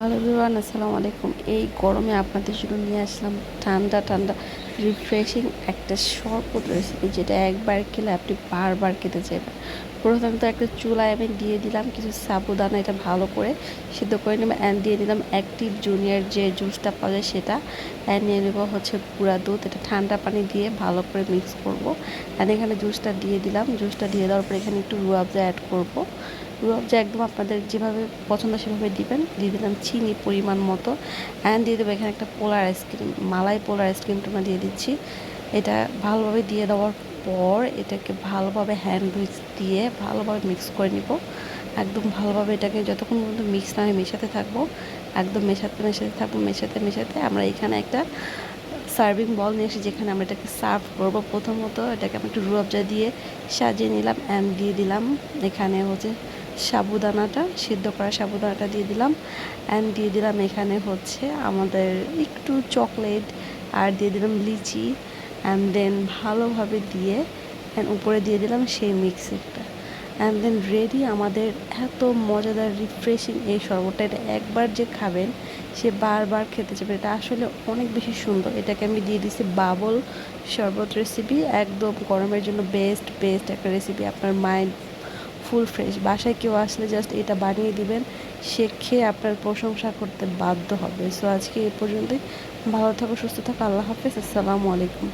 Hello everyone আসসালামু আলাইকুম। এই গরমে আপনাদের জন্য নিয়ে আসলাম ঠান্ডা ঠান্ডা রিফ্রেশিং একটা শরবত রেসিপি যেটা একবার খেলে আপনি বারবার খেতে চাইবেন। প্রথমত একটা চুলায় আমি দিয়ে দিলাম কিছু সাবুদানা, এটা ভালো করে সিদ্ধ করে নেব অ্যান্ড দিয়ে দিলাম অ্যাক্টিভ জুনিয়র যে জুসটা পাওয়া যায় সেটা অ্যান্ড নিয়ে নেব হচ্ছে গুঁড়া দুধ, এটা ঠান্ডা পানি দিয়ে ভালো করে মিক্স করব। অ্যান্ড এখানে জুসটা দিয়ে দিলাম। জুসটা দিয়ে দেওয়ার পর এখানে একটু রুয়াবজা অ্যাড করব। রুয়াবজা একদম আপনাদের যেভাবে পছন্দ সেভাবে দিবেন, দিয়ে দিলাম চিনি পরিমাণ মতো অ্যান্ড দিয়ে দেবো এখানে একটা পোলার আইসক্রিম মালাই পোলার আইসক্রিমটা দিয়ে দিচ্ছি। এটা ভালোভাবে দিয়ে দেওয়ার পর এটাকে ভালোভাবে হ্যান্ড দিয়ে ভালোভাবে মিক্স করে নিব। একদম ভালোভাবে এটাকে যতক্ষণ পর্যন্ত মিক্স না হয় মেশাতে থাকব, একদম মেশাতে মেশাতে থাকব, মেশাতে মেশাতে আমরা এখানে একটা সার্ভিং বল নিয়ে এসে যেখানে আমরা এটাকে সার্ভ করব প্রথমত, এটাকে আমি একটু রুয়াবজা দিয়ে সাজিয়ে নিলাম অ্যান্ড দিয়ে দিলাম। এখানে হচ্ছে সাবুদানাটা, সিদ্ধ করা সাবুদানাটা দিয়ে দিলাম। অ্যান্ড দিয়ে দিলাম এখানে হচ্ছে আমাদের একটু চকলেট আর দিয়ে দিলাম লিচি। অ্যান্ড দেন ভালোভাবে দিয়ে অ্যান্ড উপরে দিয়ে দিলাম সেই মিক্সিংটা অ্যান্ড দেন রেডি আমাদের এত মজাদার রিফ্রেশিং এই শরবতটা। এটা একবার যে খাবেন, সে বারবার খেতে চাবে এটা আসলে অনেক বেশি সুন্দর। এটাকে আমি দিয়ে দিছি বাবল শরবত রেসিপি একদম গরমের জন্য বেস্ট বেস্ট একটা রেসিপি আপনার মাইন্ড ফুল ফ্রেশ বাসায় কেউ আসলে জাস্ট এটা বানিয়ে দিবেন, সে খেয়ে আপনার প্রশংসা করতে বাধ্য হবে। সো আজকে এ পর্যন্তই। ভালো থাকো, সুস্থ থাকো, আল্লাহ হাফেজ। আসসালামু আলাইকুম।